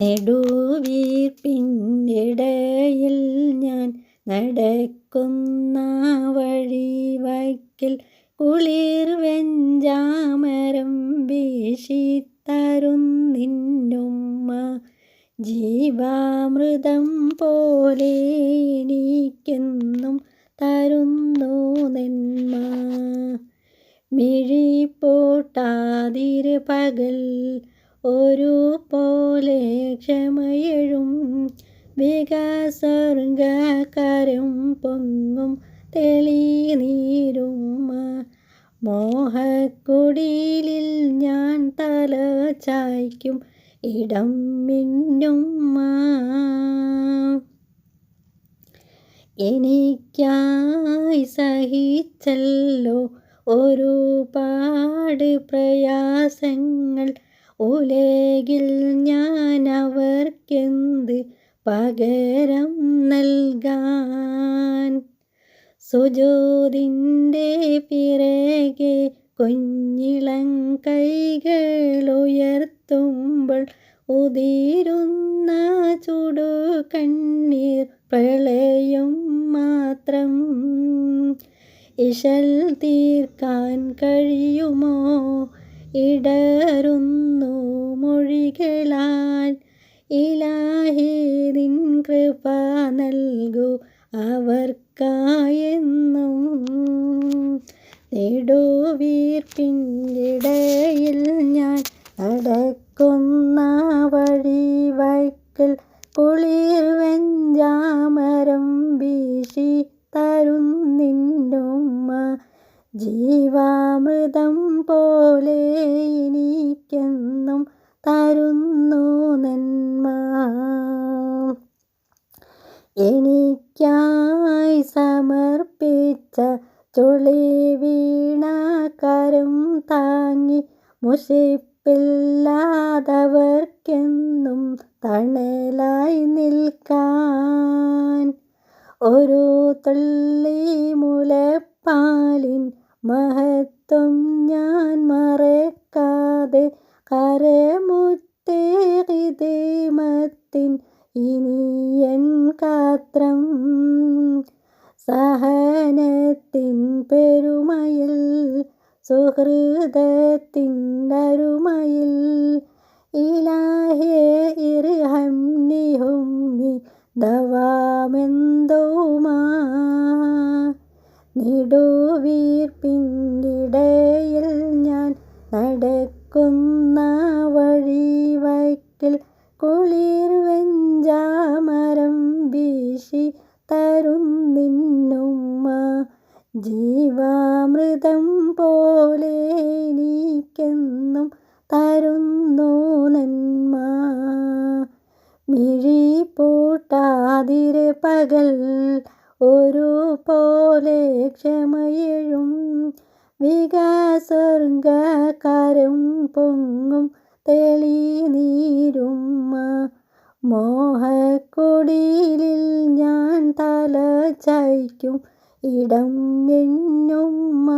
നെടുവീർപ്പിനിടയിൽ ഞാൻ നടക്കുന്ന വഴിവക്കിൽ കുളിർ വെഞ്ചാമരം വീശിത്തരുന്നിന്നുമ്മ ജീവാമൃതം പോലെ എനിക്കെന്നും തരുന്നു നെന്മ. മിഴിപ്പോട്ടാതിരു പകൽ ഒരു പോലെ ക്ഷമയഴും വികാസർഗക്കാരും പൊങ്ങും തെളിനീരും മോഹക്കുടിലിൽ ഞാൻ തല ചായ്ക്കും ഇടം മിന്നും എനിക്കായി സഹിച്ചല്ലോ ഒരുപാട് പ്രയാസങ്ങൾ ഉലകിൽ ഞാൻ അവർക്കെന്ത് പകരം നൽകാൻ? സുജോതിന്റെ പിറകെ കുഞ്ഞിളം കൈകളുയർത്തുമ്പോൾ ഉതിരുന്ന ചുടു കണ്ണീർ പ്രളയം മാത്രം. ഇശൽ തീർക്കാൻ കഴിയുമോ? ഇടറുന്നു മൊഴികളാൽ ഇലാഹേദിൻ കൃപ നൽകൂ അവർക്കായെന്നും. നെടുവീർപ്പിനിടയിൽ ജീവാമൃതം പോലെ എനിക്കെന്നും തരുന്നു നന്മ. എനിക്കായി സമർപ്പിച്ച ചുളി വീണ കരം താങ്ങി മുഷിപ്പില്ലാതവർക്കെന്നും തണലായി നിൽക്കാൻ. ഒരു തുള്ളി മുലപ്പാലിൻ ഇനിയൻ കാത്രം സഹനത്തിൻ പെരുമയിൽ സുഹൃതത്തിൻ അരുമയിൽ. ഇലാഹേ ഇർഹംനി ഹുമ്മി ദവാമെന്തോമാ നിടുവീർപ്പിന്റിടയിൽ ഞാൻ നടക്കുന്ന വഴി വൈക്കൽ കുളിർ വെഞ്ചാമരം വീശി തരുന്നിന്നുമ്മ ജീവാമൃതം പോലെ എനിക്കെന്നും തരുന്നു നന്മ. മിഴി പൂട്ടാതിര പകൽ ഒരു പോലെ ക്ഷമയഴും. വികാസർഗകരം പൊങ്ങും തെളിനീരുമ്മ മോഹക്കൊടിയിൽ ഞാൻ തല ചായ്ക്കും ഇടം എന്നുമ്മ.